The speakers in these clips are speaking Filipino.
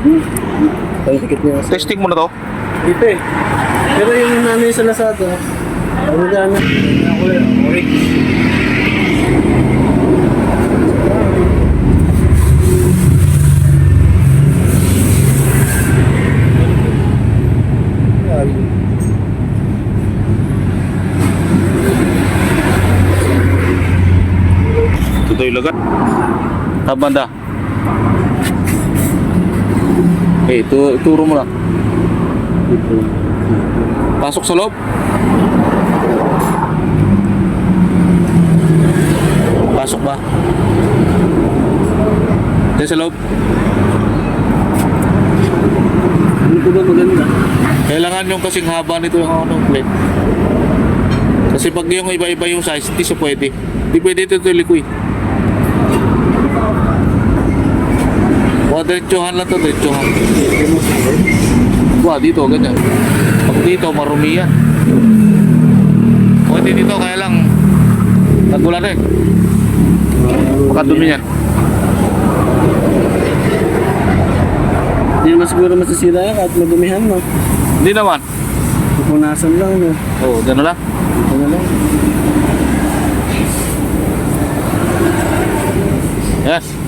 Pangkikit niya. sa- Testing mo na to. Dito eh. Pero yung nanay sa Lazada, ano dyan na? Ako lang, okay. Ito yung lagat. Tabanda. Eh, tu turo mo na. Pasok sa loob. Pasok ba? Diyan sa loob. Ano ko ba maganda? Kailangan yung kasing haba nito yung ano, plate. Kasi pag yung iba-iba yung size, hindi siya pwede. Hindi pwede ito ito likoy. Wah, diretsuhan lang to, diretsuhan. Wah, dito, ganyan. Pag dito, marumi yan. Pwede dito, kaya lang, nagulan eh. Makadumi yan. Hindi naman siguro masisira yan kahit madumihan mo. Hindi naman. Pupunasan lang no. Oo, oh, gano'n lang. Na lang. Yes.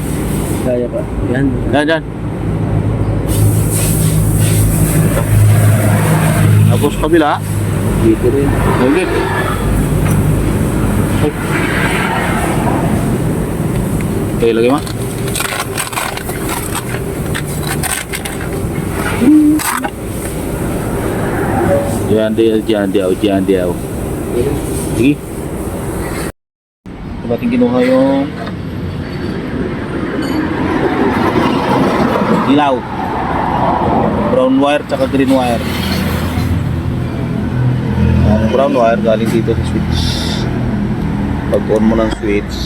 Kaya pa. Yan. Yan, yan. Tapos kabila. Dito rin. Ulit. Okay, lagay mo. Diyan diyaw, diyan diyaw, diyan diyaw. Sige. Ito natin kinuha yung ilaw. Brown wire tsaka green wire. Ang brown wire galing dito sa switch. Pag on mo ng switch,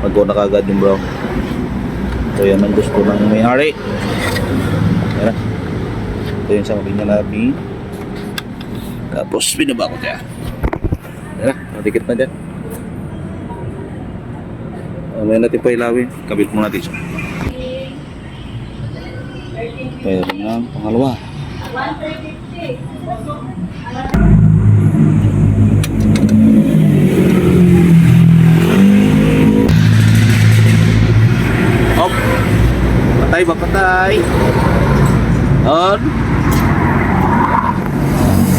mag-on na kagad yung brown. So yan ang gusto ng may-ari. Yan na. Ito yung sa mabinya natin. Tapos binaba ko siya. Yan na, madikit na dyan. Mamaya natin pa ilawin. Kabit mo natin siya. Pwede ng. Op. Patay ba patay? On.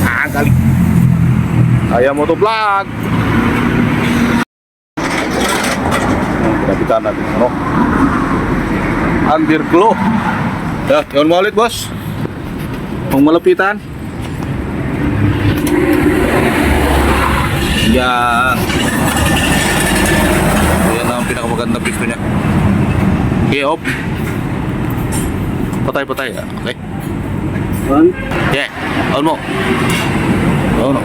Ah, galing. Kaya mo to vlog. Pinapitan natin ano? Underglow. Yeah, yun mo ulit, boss. Kung malapitan. Yan. Yan ang pinakamaganda pisto niya. Okay, off. Patay, patay. ah. Okay. One. Yeah, on mo. On mo.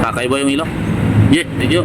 Kakaiba yung ilaw. Yeah, thank you.